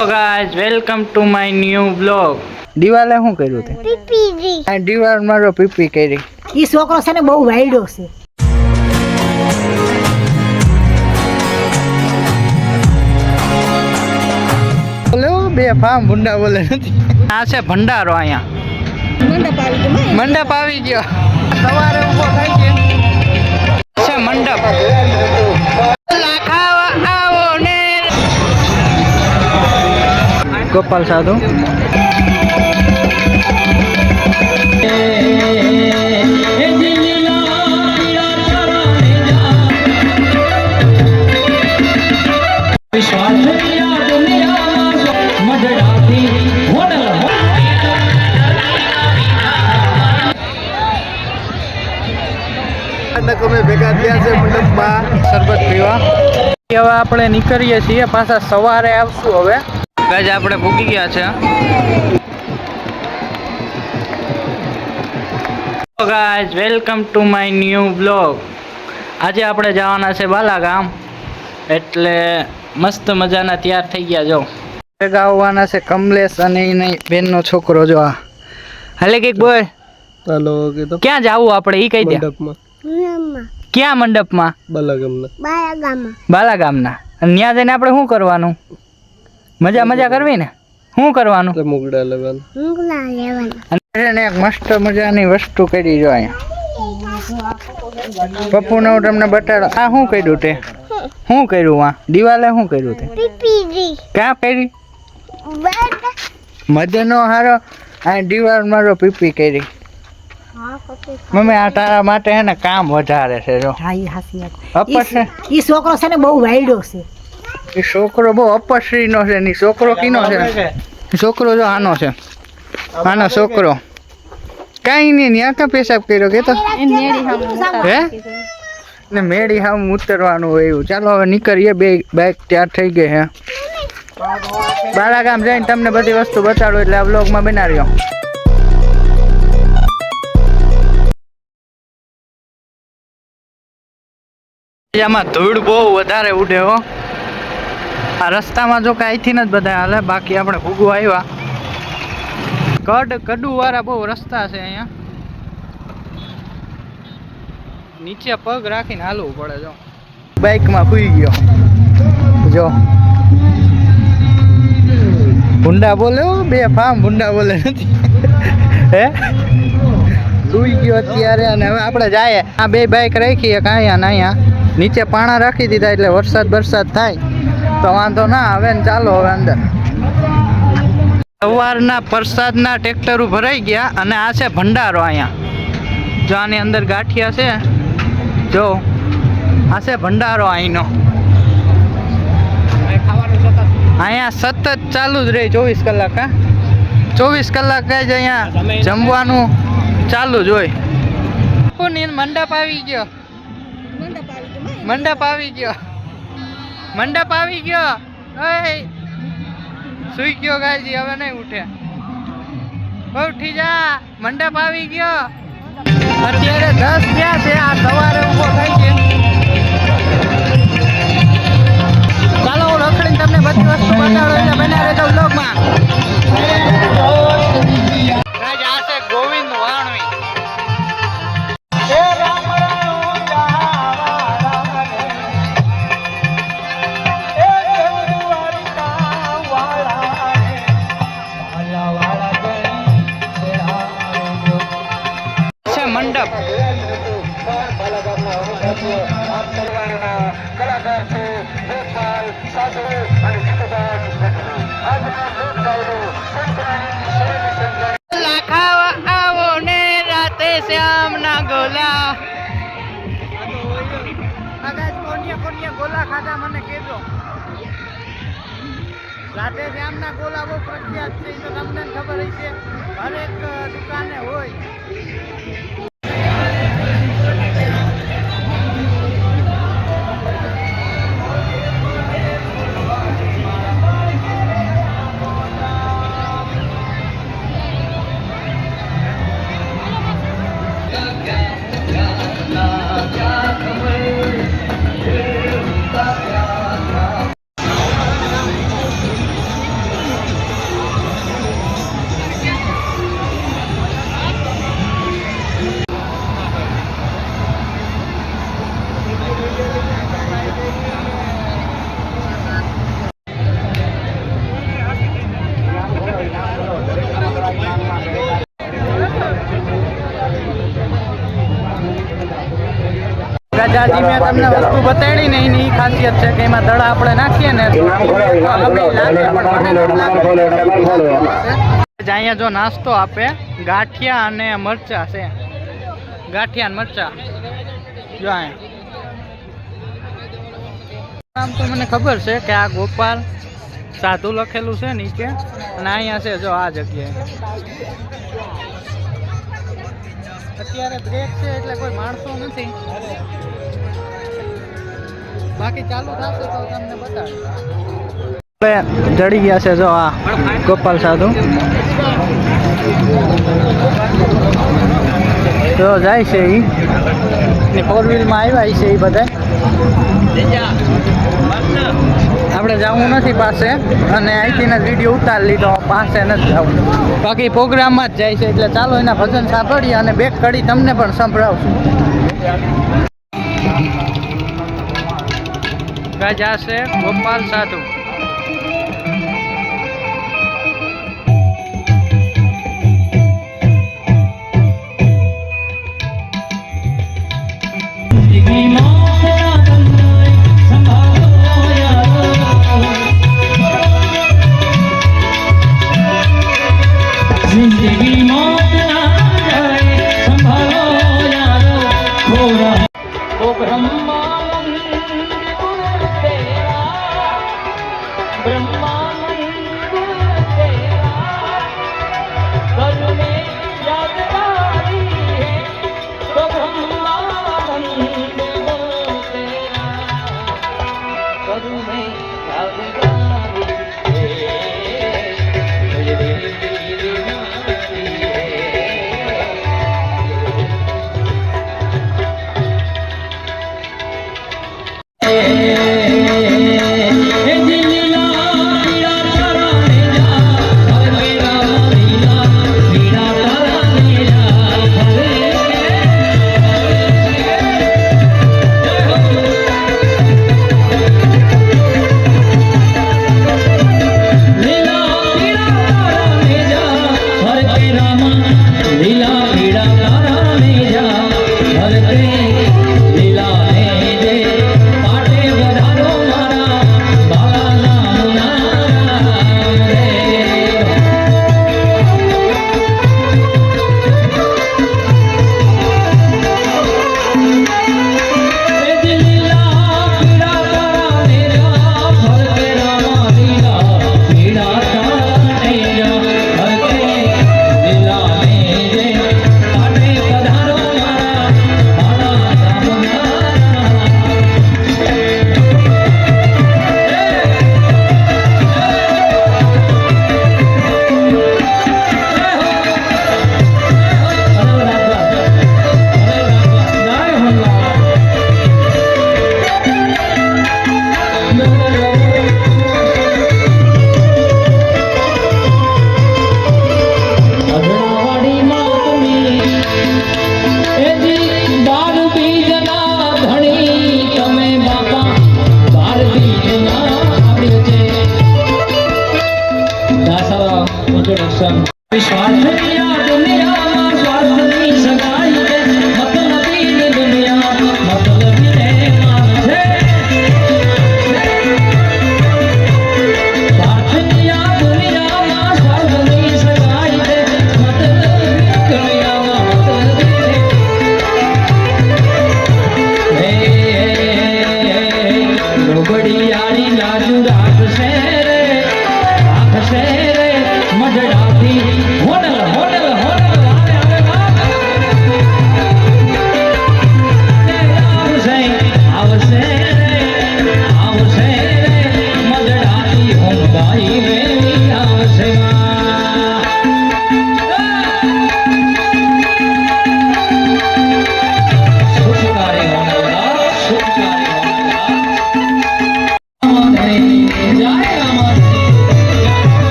Guys welcome to my new blog દિવાલે શું કર્યું તે? પીપી આ દિવાલ મારો પીપી કરી. ઈ છોકરો છે ને બહુ વાઈડો છે. બોલે બે ફામ ભુંડા બોલે નથી. આ છે ભંડારો અહીંયા. મંડપ આવી ગયો સવારે ઊભો થાય છે મંડપ. ગોપાલ સાધુ અમે ભેગા થયા છે મંડપમાં શરબત પીવા. હવે આપણે નીકળીએ છીએ પાછા સવારે આવશું હવે. ગાજ આપણે ભૂગી ગયા છે. Guys welcome to my new blog આજે આપણે જવાના છે બાલાગામ. એટલે મસ્ત મજાના તૈયાર થઈ ગયા જો. ભેગા આવવાના છે કમલેશ અને એની બેનનો છોકરો જો આ. હાલે કંઈક બોય હાલો ક્યાં જાવું આપણે? એ કહી દે. ક્યાં મંડપમાં? બલાગમના. બાલાગામ બાલાગામના. અને ત્યાં જઈને આપણે શું કરવાનું? મજા મજા કરવી ને? શું કરવાનું? મુગડા લેવાના. અને એક મસ્ત મજાની વસ્તુ કરી જો અહીંયા. પપ્પુને હું તમને બતાડો. આ શું કર્યું તે? શું કર્યું આ? દિવાલે શું કર્યું તે? ક્યાં કરી? મજાનો હારો આ દિવાલ મારો પીપી કરી. મમ્મી આ તારા માટે હે ને કામ વધારે છે જો. હા ઈ હાસી વાત. અપર છે. ઈ છોકરો છે ને બહુ વાયડો છે. એ છોકરો બહુ અપશ્રીનો છે ની છોકરો કીનો છે. છોકરો જો આનો છે. આનો છોકરો. કાંઈ નહીં ત્યાં ક્યાં પેશાબ કર્યો કે તો? હે? ને મેળી હામ ઉતરવાનું હોય એવું. ચાલો હવે નીકળીએ બે બાઇક તૈયાર થઈ ગઈ હે. બાળાગામ જઈને તમને બધી વસ્તુ બતાડો એટલે આ બ્લોગમાં બનાવ્યો. આમાં ધૂળ બહુ વધારે ઉડે હો. આ રસ્તામાં જો કે અહીંથી જ બધા હાલે, બાકી આપણે ભૂગું આવ્યા. કડ કડુ વાળા બહુ રસ્તા છે અહીંયા. નીચે પગ રાખીને હાલવું પડે, જો. બાઇકમાં સુઈ ગયો. જો. ભૂંડા બોલે બે ફામ ભૂંડા બોલે નથી. હે? સુઈ ગયો અત્યારે અને હવે આપણે જાય આ બે બાઇક રાખીએ કાંઈ ને અહીંયા. નીચે પાણા રાખી દીધા એટલે વરસાદ વરસાદ થાય. તો વાંધો ના આવે ને ચાલો હવે અંદર. સવારના પ્રસાદના ટ્રેક્ટરો ભરાઈ ગયા અને આ છે ભંડારો અહીંયા. જો આની અંદર ગાંઠિયા છે. જો આ છે ભંડારો અહીંનો. અહીંયા સતત ચાલુ જ રહે ચોવીસ કલાક હા? ચોવીસ કલાક જ અહીંયા જમવાનું ચાલુ જ હોય. મંડપ આવી ગયો મંડપ આવી ગયો. મંડપ આવી ગયો. સુઈ ગયો ગાયજી, હવે નહીં ઉઠે. બહુ ઉઠી જા. મંડપ આવી ગયો. અત્યારે દસ થયા છે, આ સવારે ઊભો થાય છે. શ્યામના ગોલા. ગોલા ખાધા મને કહેજો. રાતે શ્યામના ગોલા બહુ પ્રખ્યાત છે તો તમને ખબર હશે. હરેક દુકાને હોય. જાજી મેં તમને વસ્તુ બતાડી ને એની ખાસિયત છે કે એમાં દડા આપણે નાખીએ ને અહીંયા જો નાસ્તો આપે ગાંઠિયા અને મરચા છે. ગાંઠિયા અને મરચા. જો અહીંયા. આમ તો મને ખબર છે કે આ ગોપાલ સાધુ લખેલું છે નીચે. અને અહીંયા છે જો આ જગ્યાએ. અત્યારે બ્રેક છે એટલે કોઈ માણસો નથી. બાકી ચાલુ જડી ગયા છે જો આ ગોપાલ સાધુ. તો જાય છે એ ફોર વ્હીલમાં આવ્યા છે એ બધા. આપણે જવું નથી પાસે અને અહીંથી વીડિયો ઉતારી લીધો, પાસે નથી જવું. બાકી પ્રોગ્રામમાં જ જાય છે, એટલે ચાલો એના ભજન સાંભળીએ અને બેક કડી તમને પણ સંભળાવશું. ગાજા છે ગોપાલ સાધુ. જિંદગી મોત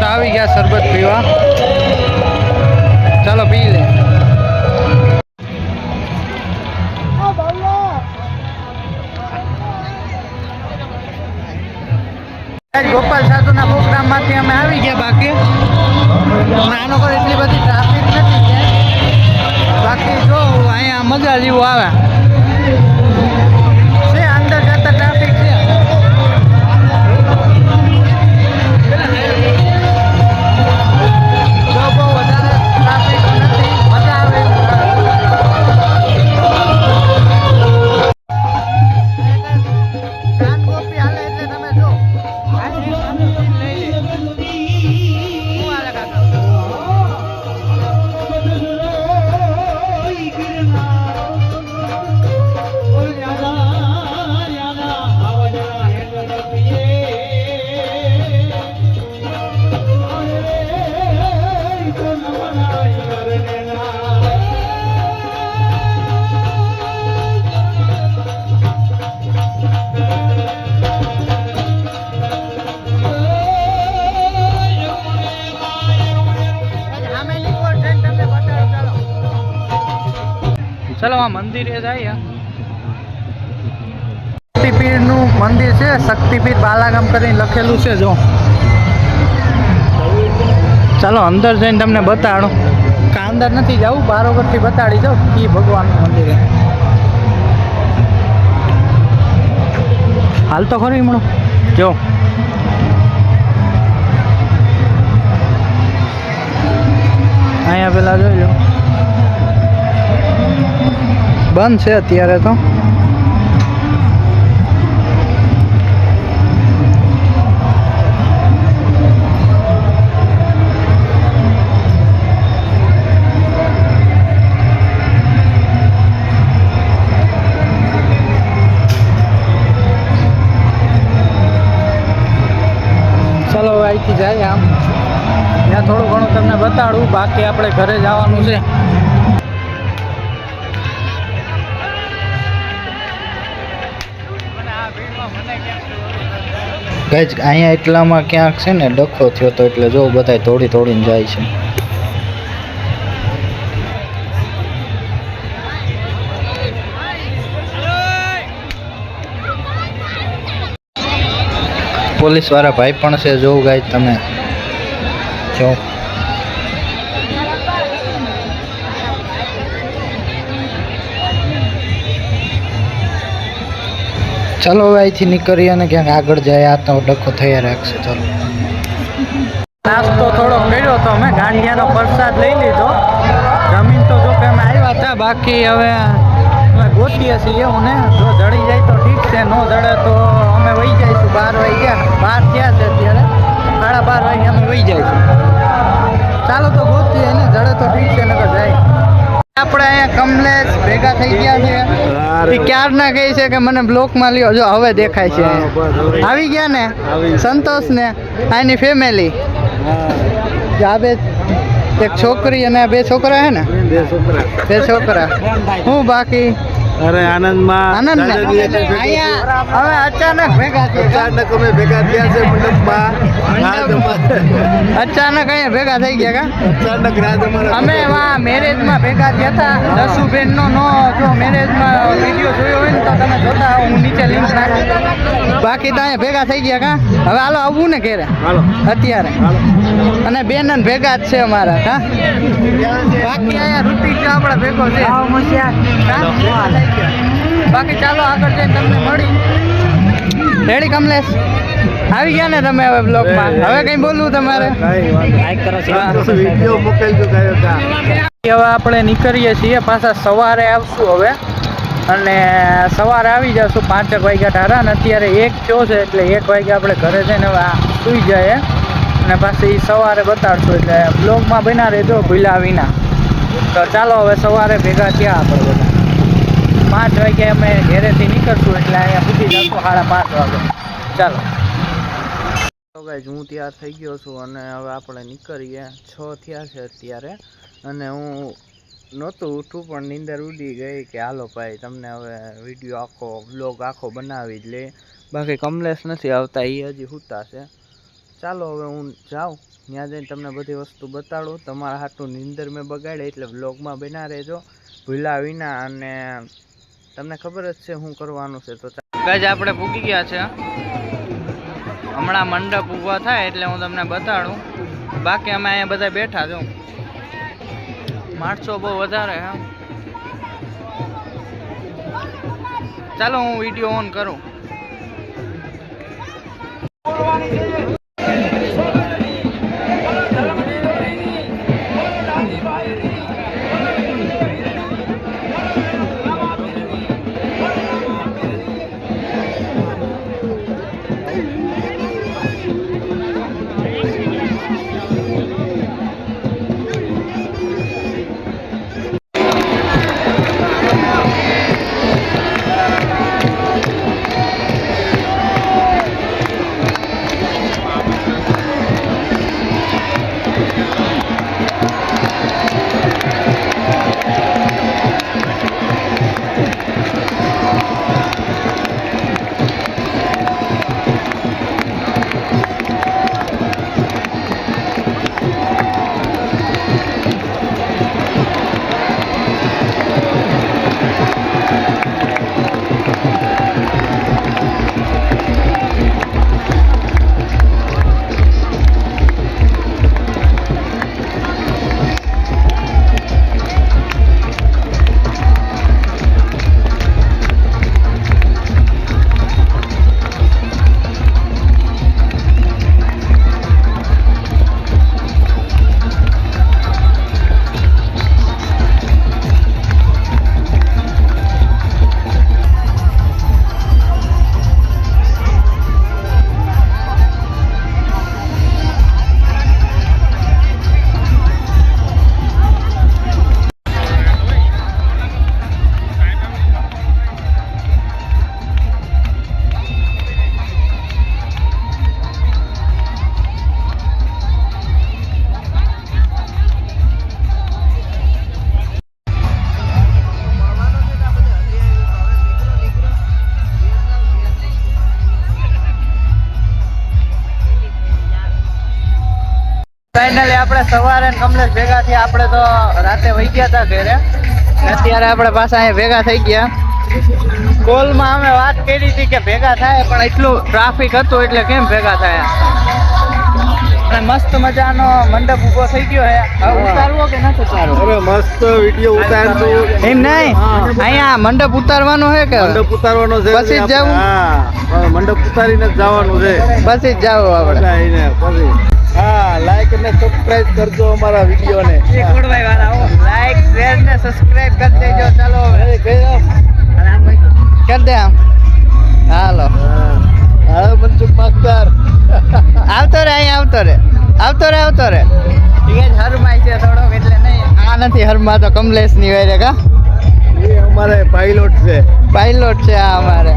તો આવી ગયા શરબત પીવા. ચાલો પી લે. ગોપાલ સાધુના પ્રોગ્રામમાંથી અમે આવી ગયા બાકી. નાનો કોઈ એટલી બધી ટ્રાફિક નથી. બાકી જો, અહીંયા મજા જેવું આવે. મંદિરે જાય. શક્તિપીઠનું મંદિર છે. શક્તિપીઠ બાલાગામ કરીને લખેલું છે, જો. ચાલો, અંદર જઈને તમને બતાડું. કા અંદર નથી જવું બારોબરથી બતાડી દઉં. કી ભગવાનનું મંદિર. હાલ તો ખરી હમણાં જો. અહીંયા પેલા જોઈ લો. બંધ છે અત્યારે તો. ચાલો અહીંથી જાય આમ. ત્યાં થોડું ઘણું તમને બતાડું. બાકી આપણે ઘરે જવાનું છે. ગાઈઝ અહીંયા એટલામાં ક્યાંક છે ને ડખો થયો તો એટલે જો બધા દોડી દોડીને જાય છે. પોલીસવાળા ભાઈ પણ છે જોવું ગાય તમે. જો. ચાલો હવે અહીંથી નીકળીએ અને ક્યાંક આગળ જાય, આ તો ડખો થયા રાખશે, ચાલો. નાસ્તો થોડો કર્યો તો અમે ગાંઠિયાનો પ્રસાદ લઈ લીધો. જમીન તો જો કે અમે આવ્યા હતા, બાકી હવે અમે ગોતીએ છીએ એવું ને જો જડી જાય તો ઠીક છે, ન જડે તો અમે વહી જઈશું. બાર વાગ્યા, બાર થયા છે અત્યારે. સાડા બાર વાગે અમે વહી જઈશું. ચાલો તો ગોતીએ ને જડે તો ઠીક છે, નકર જાય. આપણે અહીંયા કમલેશ ભેગા થઈ ગયા છે. એ ક્યારના કહે છે કે મને બ્લોકમાં લ્યો. જો હવે દેખાય છે. આવી ગયા ને? સંતોષ ને આની ફેમિલી આ બે એક છોકરી અને બે છોકરા હે ને? બે છોકરા. બે છોકરા. હું બાકી? અરે આનંદમાં આનંદ અહીંયા હવે અચાનક ભેગા થયા. અચાનક અમે ભેગા થયા છે મંડપમાં. અચાનક અહીંયા ભેગા થઈ ગયા કા? અચાનક રાત અમારા અમે એમાં મેરેજમાં ભેગા થયા હતા. દસુબેન નો નો જો મેરેજમાં વીડિયો જોયો હોય ને તો તમે જોતા હું નીચે લિંક નાખું. બાકી તો અહીંયા ભેગા થઈ ગયા કા? હવે હાલો આવવું ને ઘેરે. હાલો. અત્યારે. અને બેન ભેગા જ છે અમારા હા? બાકી અહીંયા ઋતિક આપણા ભેગો છે. બાકી ચાલો આગળ જઈને તમને મળી. રેડી કમલેશ? આવી ગયા ને તમે હવે બ્લોગમાં હવે કઈ બોલવું તમારે? હવે આપણે નીકળીએ છીએ પાછા સવારે આવશું હવે. અને સવારે આવી જશું પાંચેક વાગ્યા ટારા અને અત્યારે એક થયો છે એટલે એક વાગ્યા આપણે ઘરે જઈને હવે આ સૂઈ જાય અને પાછી સવારે બતાડશું એટલે બ્લોગમાં બના રહેજો ભૂલા વિના. તો ચાલો હવે સવારે ભેગા થયા આપણે બધા. પાંચ વાગે અમે ઘરેથી નીકળશું એટલે અહીંયા પૂછી જશું, સાડા પાંચ વાગે. ચાલો. ગાઈઝ હું તૈયાર થઈ ગયો છું અને હવે આપણે નીકળીએ. છ થયા છે અત્યારે. અને હું નહોતું ઉઠું, પણ નીંદર ઉડી ગઈ કે હાલો ભાઈ, તમને હવે વીડિયો આખો બ્લોગ આખો બનાવી જ લે બાકી કમલેશ નથી આવતા એ હજી સૂતા છે. ચાલો હવે હું જાઉં. ત્યાં જઈને તમને બધી વસ્તુ બતાડું. તમારા હાથનું નીંદર મેં બગાડે એટલે વ્લોગમાં બના રહેજો. ભૂલા વિના અને તમને ખબર જ છે શું કરવાનું છે. તો ગાજ આપણે પૂકી ગયા છે. હમણાં મંડપ ઊભા થાય એટલે હું તમને બતાડું. બાકી અમે અહીંયા બધા બેઠા છું માણસો બહુ વધારે હા ચાલો હું વીડિયો ઓન કરું. આપણે સવારે કમલેશ ભેગા થયા. આપણે તો રાતે વહી ગયા હતા ઘરે. અત્યારે આપણે પાછા અહીંયા ભેગા થઈ ગયા. કોલમાં અમે વાત કરી હતી કે ભેગા થાય પણ એટલું ટ્રાફિક હતું એટલે કેમ ભેગા થયા? અને મસ્ત મજાનો મંડપ ઊભો થઈ ગયો હે. ઉતારવો કે નથી ઉતારવો? અરે મસ્ત વિડિયો ઉતારશું. એમ નહીં? અહીંયા મંડપ ઉતારવાનો છે કે? મંડપ ઉતારવાનો છે પછી જાવું? હા. મંડપ ઉતારીને જ જવાનું છે. પછી જ જાવ આપણે. પછી. હા લાઈક અને સબસ્ક્રાઇબ કરજો અમારા વિડીયોને. લાઈક શેર ને સબસ્ક્રાઇબ કરી દેજો. ચાલો? કરી દે આમ. હાલો. હા હા મનસુખ માસ્તર. આવતો રે અહીં આવતો રે. આવતો રે આવતો રે. હરમાય છે થોડોક એટલે નહીં. આ નથી હરમા તો કમલેશની વાયરે કા? એ અમારે પાયલોટ છે. પાયલોટ છે આ અમારે.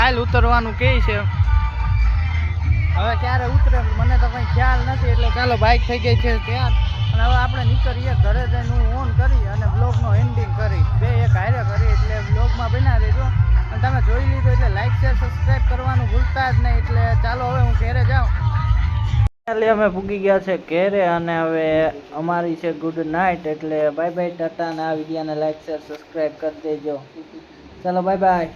કાલ ઉતરવાનું કે છે? હવે ક્યારે ઉતરે મને તો કંઈ ખ્યાલ નથી, એટલે ચાલો બાઇક થઈ ગઈ છે ત્યાં અને હવે આપણે નીકળીએ ઘરે જઈને હું ઓન કરી અને બ્લોગનો એન્ડિંગ કરી. બે એક હારે કરી એટલે બ્લોગમાં બના દેજો અને તમે જોઈ લીધું એટલે લાઈક શેર સબસ્ક્રાઈબ કરવાનું ભૂલતા જ નહીં. એટલે ચાલો હવે હું ઘેરે જાઉં. ફાઇનલી અમે પૂગી ગયા છે ઘેરે અને હવે અમારી છે ગુડ નાઇટ એટલે બાય બાય ટાટા, ને આ વિડીયોને લાઈક શેર સબસ્ક્રાઈબ કરી દેજો. ચાલો બાય બાય